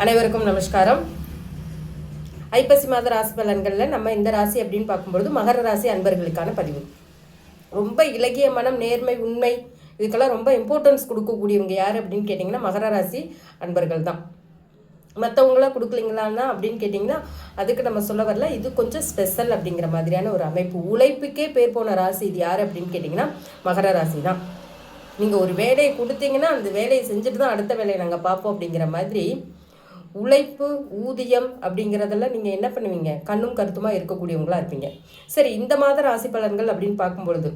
அனைவருக்கும் நமஸ்காரம். ஐப்பசி மாத ராசி பலன்களில் நம்ம இந்த ராசி அப்படின்னு பார்க்கும்பொழுது மகர ராசி அன்பர்களுக்கான பதிவு. ரொம்ப இலகிய மனம் நேர்மை உண்மை இதுக்கெல்லாம் ரொம்ப இம்பார்ட்டன்ஸ் கொடுக்கக்கூடியவங்க யார் அப்படின்னு கேட்டிங்கன்னா மகர ராசி அன்பர்கள் தான். மற்றவங்களாம் கொடுக்கலீங்களான்னா அப்படின்னு கேட்டிங்கன்னா அதுக்கு நம்ம சொல்ல வரல. இது கொஞ்சம் ஸ்பெஷல் அப்படிங்கிற மாதிரியான ஒரு அமைப்பு. உழைப்புக்கே பேர் போன ராசி இது யார் அப்படின்னு கேட்டிங்கன்னா மகர ராசி தான். நீங்கள் ஒரு வேலையை கொடுத்தீங்கன்னா அந்த வேலையை செஞ்சுட்டு தான் அடுத்த வேலையை நாங்கள் பார்ப்போம் அப்படிங்கிற மாதிரி உழைப்பு ஊதியம் அப்படிங்கிறதெல்லாம் நீங்கள் என்ன பண்ணுவீங்க? கண்ணும் கருத்துமாக இருக்கக்கூடியவங்களா இருப்பீங்க. சரி இந்த மாத ராசி பலன்கள் அப்படின்னு பார்க்கும்பொழுது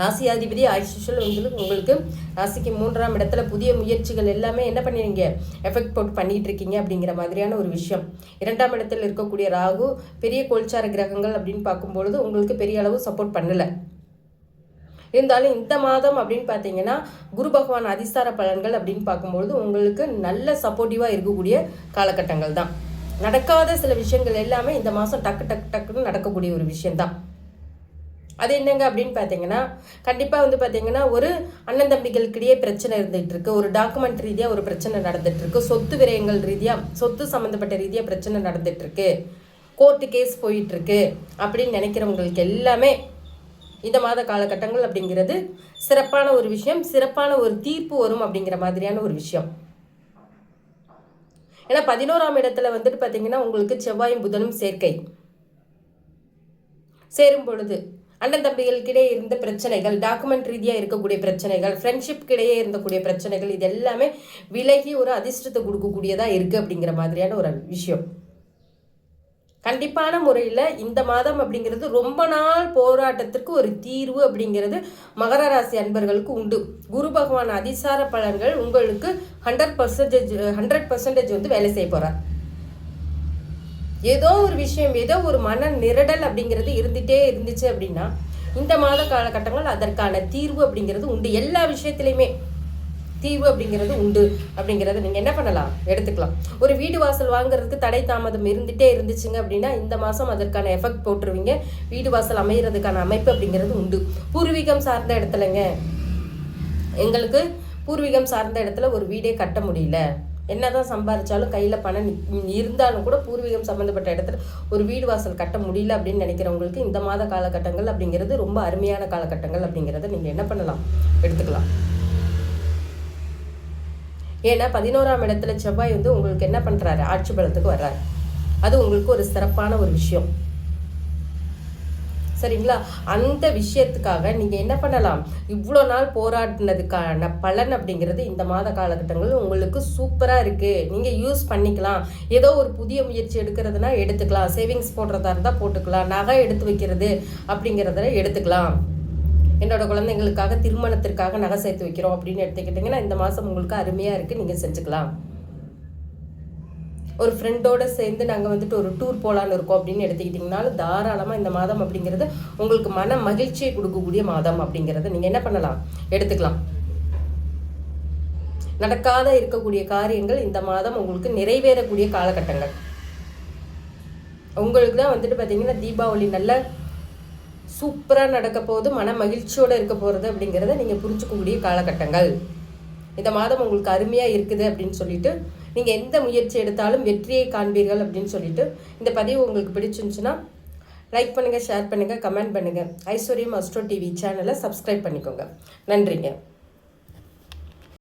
ராசியாதிபதி ஆக்சுவல் உங்களுக்கு உங்களுக்கு ராசிக்கு மூன்றாம் இடத்துல புதிய முயற்சிகள் எல்லாமே என்ன பண்ணுவீங்க எஃபெக்ட் போட்டு பண்ணிகிட்டு இருக்கீங்க அப்படிங்கிற மாதிரியான ஒரு விஷயம். இரண்டாம் இடத்துல இருக்கக்கூடிய ராகு பெரிய கோல்சார கிரகங்கள் அப்படின்னு பார்க்கும்பொழுது உங்களுக்கு பெரிய அளவு சப்போர்ட் பண்ணலை. இருந்தாலும் இந்த மாதம் அப்படின்னு பார்த்தீங்கன்னா குரு பகவான் அதிசார பலன்கள் அப்படின்னு பார்க்கும்பொழுது உங்களுக்கு நல்ல சப்போர்ட்டிவாக இருக்கக்கூடிய காலகட்டங்கள் தான். நடக்காத சில விஷயங்கள் எல்லாமே இந்த மாதம் டக்கு டக்கு டக்குன்னு நடக்கக்கூடிய ஒரு விஷயந்தான் அது என்னங்க அப்படின்னு பார்த்தீங்கன்னா கண்டிப்பாக வந்து பார்த்தீங்கன்னா ஒரு அண்ணன் தம்பிகளுக்கிடையே பிரச்சனை இருந்துகிட்டு இருக்கு ஒரு டாக்குமெண்ட் ரீதியாக ஒரு பிரச்சனை நடந்துட்டு இருக்கு சொத்து விரயங்கள் ரீதியாக சொத்து சம்மந்தப்பட்ட ரீதியாக பிரச்சனை நடந்துட்டு இருக்கு கோர்ட்டு கேஸ் போயிட்டு இருக்கு அப்படின்னு நினைக்கிறவங்களுக்கு எல்லாமே இந்த மாத காலகட்டங்கள் அப்படிங்கிறது சிறப்பான ஒரு விஷயம் சிறப்பான ஒரு தீர்ப்பு வரும் அப்படிங்கிற மாதிரியான ஒரு விஷயம். ஏன்னா பதினோராம் இடத்துல வந்துட்டு பார்த்தீங்கன்னா உங்களுக்கு செவ்வாயும் புதனும் சேர்க்கை. சேரும் பொழுது அண்ணன் தம்பிகளுக்கிடையே இருந்த பிரச்சனைகள் டாக்குமெண்ட் ரீதியாக இருக்கக்கூடிய பிரச்சனைகள் ஃப்ரெண்ட்ஷிப் கிடையே இருந்தக்கூடிய பிரச்சனைகள் இது எல்லாமே விலகி ஒரு அதிர்ஷ்டத்தை கொடுக்கக்கூடியதாக இருக்குது அப்படிங்கிற மாதிரியான ஒரு விஷயம். கண்டிப்பான முறையில் இந்த மாதம் அப்படிங்கிறது ரொம்ப நாள் போராட்டத்திற்கு ஒரு தீர்வு அப்படிங்கிறது மகர ராசி அன்பர்களுக்கு உண்டு. குரு பகவான் அதிசார பலன்கள் உங்களுக்கு ஹண்ட்ரட் பர்சன்டேஜ் ஹண்ட்ரட் பர்சன்டேஜ் வந்து வேலை செய்ய போகிறார் ஏதோ ஒரு விஷயம் ஏதோ ஒரு மன நிரடல் அப்படிங்கிறது இருந்துகிட்டே இருந்துச்சு அப்படின்னா இந்த மாத காலகட்டங்கள் அதற்கான தீர்வு அப்படிங்கிறது உண்டு. எல்லா விஷயத்துலையுமே தீவு அப்படிங்கிறது உண்டு அப்படிங்கிறத நீங்கள் என்ன பண்ணலாம்? எடுத்துக்கலாம். ஒரு வீடு வாசல் வாங்குறதுக்கு தடை தாமதம் இருந்துகிட்டே இருந்துச்சுங்க அப்படின்னா இந்த மாதம் அதற்கான எஃபெக்ட் போட்டுருவீங்க. வீடு வாசல் அமைகிறதுக்கான அமைப்பு அப்படிங்கிறது உண்டு. பூர்வீகம் சார்ந்த இடத்துலங்க எங்களுக்கு பூர்வீகம் சார்ந்த இடத்துல ஒரு வீடே கட்ட முடியல. என்னதான் சம்பாதிச்சாலும் கையில் பணம் இருந்தாலும் கூட பூர்வீகம் சம்மந்தப்பட்ட இடத்துல ஒரு வீடு வாசல் கட்ட முடியல அப்படின்னு நினைக்கிறவங்களுக்கு இந்த மாத காலகட்டங்கள் அப்படிங்கிறது ரொம்ப அருமையான காலகட்டங்கள் அப்படிங்கிறத நீங்கள் என்ன பண்ணலாம்? எடுத்துக்கலாம். ஏன்னா பதினோராம் இடத்துல செவ்வாய் வந்து உங்களுக்கு என்ன பண்ணுறாரு ஆட்சி பலத்துக்கு வர்றாரு. அது உங்களுக்கு ஒரு சிறப்பான ஒரு விஷயம். சரிங்களா? அந்த விஷயத்துக்காக நீங்கள் என்ன பண்ணலாம்? இவ்வளோ நாள் போராடினதுக்கான பலன் அப்படிங்கிறது இந்த மாத காலகட்டங்கள் உங்களுக்கு சூப்பராக இருக்குது நீங்கள் யூஸ் பண்ணிக்கலாம். ஏதோ ஒரு புதிய முயற்சி எடுக்கிறதுனா எடுத்துக்கலாம். சேவிங்ஸ் போடுறதா இருந்தால் போட்டுக்கலாம். நகை எடுத்து வைக்கிறது அப்படிங்கிறத எடுத்துக்கலாம். என்னோட குழந்தைங்களுக்காக திருமணத்திற்காக நகை சேர்த்து வைக்கிறோம் அப்படின்னு எடுத்துக்கிட்டிங்கன்னா இந்த மாதம் உங்களுக்கு அருமையாக இருக்குது நீங்கள் செஞ்சுக்கலாம். ஒரு ஃப்ரெண்டோடு சேர்ந்து நாங்கள் வந்துட்டு ஒரு டூர் போகலான்னு இருக்கோம் அப்படின்னு எடுத்துக்கிட்டிங்கனாலும் தாராளமாக இந்த மாதம் அப்படிங்கிறது உங்களுக்கு மன மகிழ்ச்சியை கொடுக்கக்கூடிய மாதம் அப்படிங்கிறத நீங்கள் என்ன பண்ணலாம்? எடுத்துக்கலாம். நடக்காத இருக்கக்கூடிய காரியங்கள் இந்த மாதம் உங்களுக்கு நிறைவேறக்கூடிய காலகட்டங்கள். உங்களுக்கு தான் வந்துட்டு பார்த்தீங்கன்னா தீபாவளி நல்ல சூப்பராக நடக்க போகுது மன மகிழ்ச்சியோடு இருக்க போகிறது அப்படிங்கிறத நீங்கள் புரிஞ்சுக்கக்கூடிய காலகட்டங்கள். இந்த மாதம் உங்களுக்கு அருமையாக இருக்குது அப்படின்னு சொல்லிட்டு நீங்கள் எந்த முயற்சி எடுத்தாலும் வெற்றியை காண்பீர்கள் அப்படின்னு சொல்லிட்டு இந்த பதிவு உங்களுக்கு பிடிச்சிருந்துச்சுன்னா லைக் பண்ணுங்கள் ஷேர் பண்ணுங்கள் கமெண்ட் பண்ணுங்கள் ஐஸ்வர்யம் அஸ்ட்ரோ டிவி சேனலை சப்ஸ்கிரைப் பண்ணிக்கோங்க. நன்றிங்க.